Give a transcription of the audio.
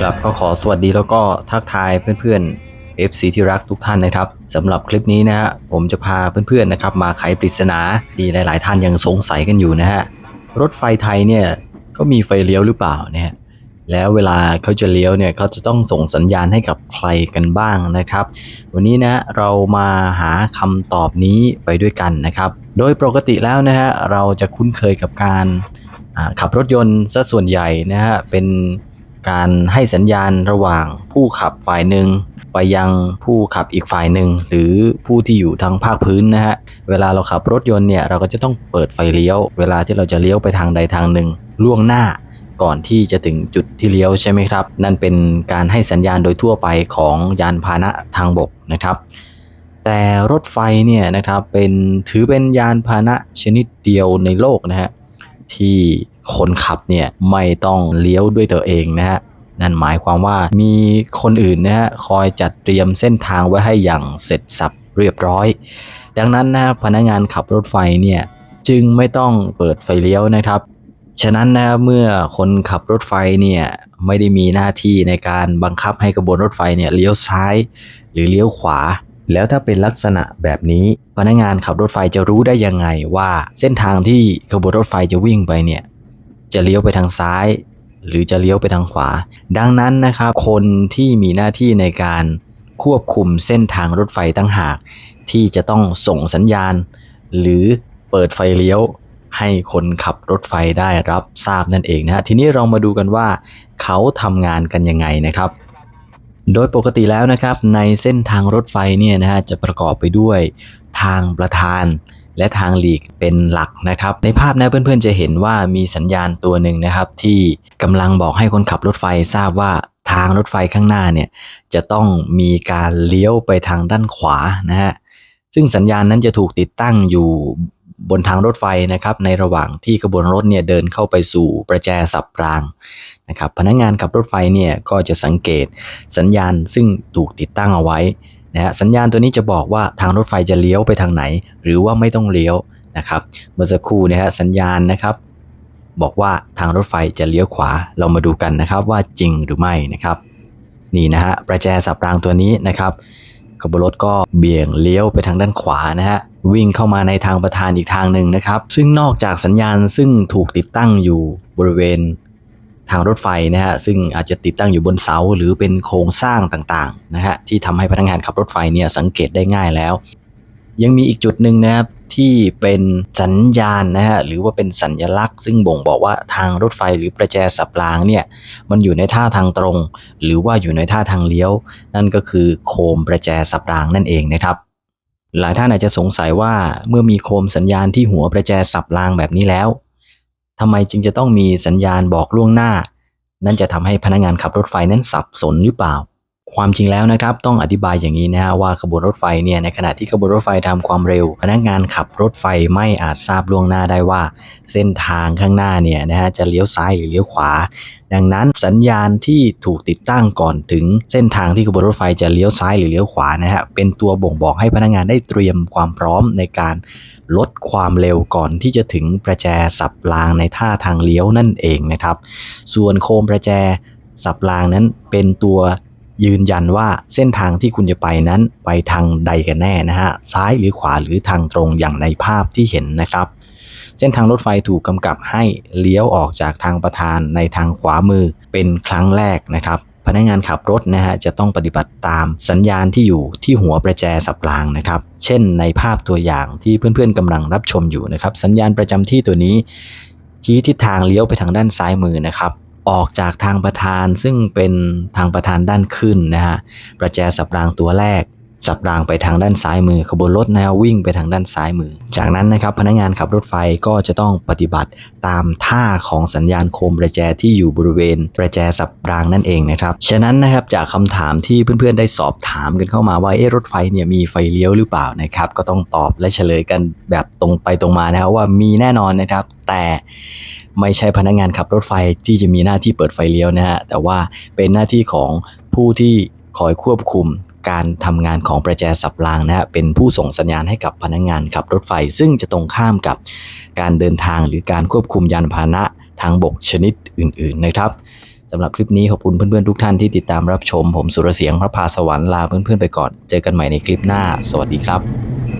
ครับก็ขอสวัสดีแล้วก็ทักทายเพื่อนๆ FC ที่รักทุกท่านนะครับสำหรับคลิปนี้นะฮะผมจะพาเพื่อนๆนะครับมาไขปริศนาที่หลาย ๆ ท่านยังสงสัยกันอยู่นะฮะรถไฟไทยเนี่ยก็มีไฟเลี้ยวหรือเปล่าเนี่ย แล้วเวลาเขาจะเลี้ยวเนี่ยเขาจะต้องส่งสัญญาณให้กับใครกันบ้างนะครับ วันนี้นะเรามาหาคำตอบนี้ไปด้วยกันนะครับ โดยปกติแล้วนะฮะเราจะคุ้นเคยกับการ ขับรถยนต์ซะส่วนใหญ่นะฮะเป็นการให้สัญญาณระหว่างผู้ขับฝ่ายหนึ่งไปยังผู้ขับอีกฝ่ายหนึ่งหรือผู้ที่อยู่ทางภาคพื้นนะฮะเวลาเราขับรถยนต์เนี่ยเราก็จะต้องเปิดไฟเลี้ยว เวลาที่เราจะเลี้ยวไปทางใดทางหนึ่งล่วงหน้าก่อนที่จะถึงจุดที่เลี้ยวใช่ไหมครับ นั่นเป็นการให้สัญญาณโดยทั่วไปของยานพาหนะทางบกนะครับ แต่รถไฟเนี่ยนะครับเป็นถือเป็นยานพาหนะชนิดเดียวในโลกนะฮะ ที่คนขับเนี่ยไม่ต้องเลี้ยวด้วยตัวเองนะฮะนั่นหมายความว่ามีคนอื่นนะฮะคอยจัดเตรียมเส้นทางไว้ให้อย่างเสร็จสับเรียบร้อย ดังนั้นนะพนักงานขับรถไฟเนี่ยจึงไม่ต้องเปิดไฟเลี้ยวนะครับ ฉะนั้นนะเมื่อคนขับรถไฟเนี่ยไม่ได้มีหน้าที่ในการบังคับให้กระบวนรถไฟเนี่ยเลี้ยวซ้าย หรือเลี้ยวขวา แล้วถ้าเป็นลักษณะแบบนี้พนักงานขับรถไฟจะรู้ได้ยังไงว่าเส้นทางที่กระบวนรถไฟจะวิ่งไปเนี่ยจะเลี้ยวไปทางซ้าย หรือจะเลี้ยวไปทางขวา ดังนั้นนะครับคนที่มีหน้าที่ในการควบคุมเส้นทางรถไฟตั้งหาก ที่จะต้องส่งสัญญาณ หรือเปิดไฟเลี้ยวให้คนขับรถไฟได้รับทราบนั่นเองนะฮะทีนี้เรามาดูกันว่า เขาทำงานกันยังไงนะครับ โดยปกติแล้วนะครับในเส้นทางรถไฟเนี่ยนะฮะจะประกอบไปด้วยทางประธาน และทางหลีกเป็นหลักนะครับ ในภาพนะเพื่อนๆจะเห็นว่ามีสัญญาณตัวหนึ่งนะครับ ที่กำลังบอกให้คนขับรถไฟทราบว่าทางรถไฟข้างหน้าเนี่ยจะต้องมีการเลี้ยวไปทางด้านขวานะฮะซึ่งสัญญาณนั้นจะถูกติดตั้งอยู่ บนทางรถไฟนะครับ ในระหว่างที่ขบวนรถเนี่ยเดินเข้าไปสู่ประแจสับรางนะครับ พนักงานขับรถไฟเนี่ยก็จะสังเกตสัญญาณซึ่งถูกติดตั้งเอาไว้นะฮะสัญญาณตัวนี้จะบอกว่าทางรถไฟจะเลี้ยวไปทางไหน หรือว่าไม่ต้องเลี้ยวนะครับเมื่อสักครู่เนะฮะสัญญาณนะครับ บอกว่าทางรถไฟจะเลี้ยวขวาเรามาดูกันนะครับว่าจริงหรือไม่นะครับ นี่นะฮะประแจสับรางตัวนี้นะครับ ขบวนรถก็เบี่ยงเลี้ยวไปทางด้านขวานะฮะวิ่งเข้ามาในทางประธานอีกทางหนึ่งนะครับ ซึ่งนอกจากสัญญาณซึ่งถูกติดตั้งอยู่บริเวณทางรถไฟนะฮะซึ่งอาจจะติดตั้งอยู่บนเสาหรือเป็นโครงสร้างต่างๆนะฮะที่ทำให้พนักงานขับรถไฟเนี่ยสังเกตได้ง่ายแล้ว ยังมีอีกจุดหนึ่งนะครับ ที่เป็นสัญญาณนะฮะหรือว่าเป็นสัญลักษณ์ ซึ่งบ่งบอกว่าทางรถไฟหรือประแจสับรางเนี่ยมันอยู่ในท่าทางตรง หรือว่าอยู่ในท่าทางเลี้ยว นั่นก็คือโคมประแจสับรางนั่นเองนะครับหลายท่านอาจจะสงสัยว่าเมื่อมีโคมสัญญาณที่หัวประแจสับรางแบบนี้แล้วทำไมจึงจะต้องมีสัญญาณบอกล่วงหน้า นั่นจะทำให้พนักงานขับรถไฟนั้นสับสนหรือเปล่า ความจริงแล้วนะครับต้องอธิบายอย่างนี้นะฮะว่าขบวนรถไฟเนี่ยในขณะที่ขบวนรถไฟทำความเร็ว พนักงานขับรถไฟไม่อาจทราบล่วงหน้าได้ว่า เส้นทางข้างหน้าเนี่ยนะฮะจะเลี้ยวซ้ายหรือเลี้ยวขวา ดังนั้นสัญญาณที่ถูกติดตั้งก่อนถึงเส้นทางที่ขบวนรถไฟจะเลี้ยวซ้ายหรือเลี้ยวขวานะฮะเป็นตัวบ่งบอกให้พนักงานได้เตรียมความพร้อมในการลดความเร็วก่อนที่จะถึงประแจสับรางในท่าทางเลี้ยวนั่นเองนะครับ ส่วนโคมประแจสับรางนั้นเป็นตัว ยืนยันว่าเส้นทางที่คุณจะไปนั้นไปทางใดกันแน่นะฮะซ้ายหรือขวาหรือทางตรงอย่างในภาพที่เห็นนะครับ เส้นทางรถไฟถูกกำกับให้เลี้ยวออกจากทางประธานในทางขวามือเป็นครั้งแรกนะครับ พนักงานขับรถนะฮะจะต้องปฏิบัติตามสัญญาณที่อยู่ที่หัวประแจสับรางนะครับ เช่นในภาพตัวอย่างที่เพื่อนๆกำลังรับชมอยู่นะครับ สัญญาณประจำที่ตัวนี้ชี้ทิศทางเลี้ยวไปทางด้านซ้ายมือนะครับ ออกจากทางประธานซึ่งเป็นทางประธานด้านขึ้นนะฮะประแจสับรางตัวแรก สับรางไปทางด้านซ้ายมือ ขบวนรถแนววิ่งไปทางด้านซ้ายมือ จากนั้นนะครับพนักงานขับรถไฟก็จะต้องปฏิบัติตามท่าของสัญญาณโคมประแจที่อยู่บริเวณประแจสับรางนั่นเองนะครับฉะนั้นนะครับจากคำถามที่เพื่อนๆได้สอบถามกันเข้ามาว่าเอ๊ะรถไฟเนี่ยมีไฟเลี้ยวหรือเปล่านะครับก็ต้องตอบและเฉลยกันแบบตรงไปตรงมานะครับว่ามีแน่นอนนะครับ แต่ไม่ใช่พนักงานขับรถไฟที่จะมีหน้าที่เปิดไฟเลี้ยวนะฮะแต่ว่าเป็นหน้าที่ของผู้ที่คอยควบคุม การทำงานของประแจสับรางนะฮะเป็นผู้ส่งสัญญาณให้กับพนักงานขับรถไฟ ซึ่งจะตรงข้ามกับการเดินทางหรือการควบคุมยานพาหนะทางบกชนิดอื่น ๆ นะครับสำหรับคลิปนี้ขอบคุณเพื่อนๆทุกท่านที่ติดตามรับชม ผมสุรเสียงพระพาสวรรค์ลาเพื่อนๆไปก่อน เจอกันใหม่ในคลิปหน้า สวัสดีครับ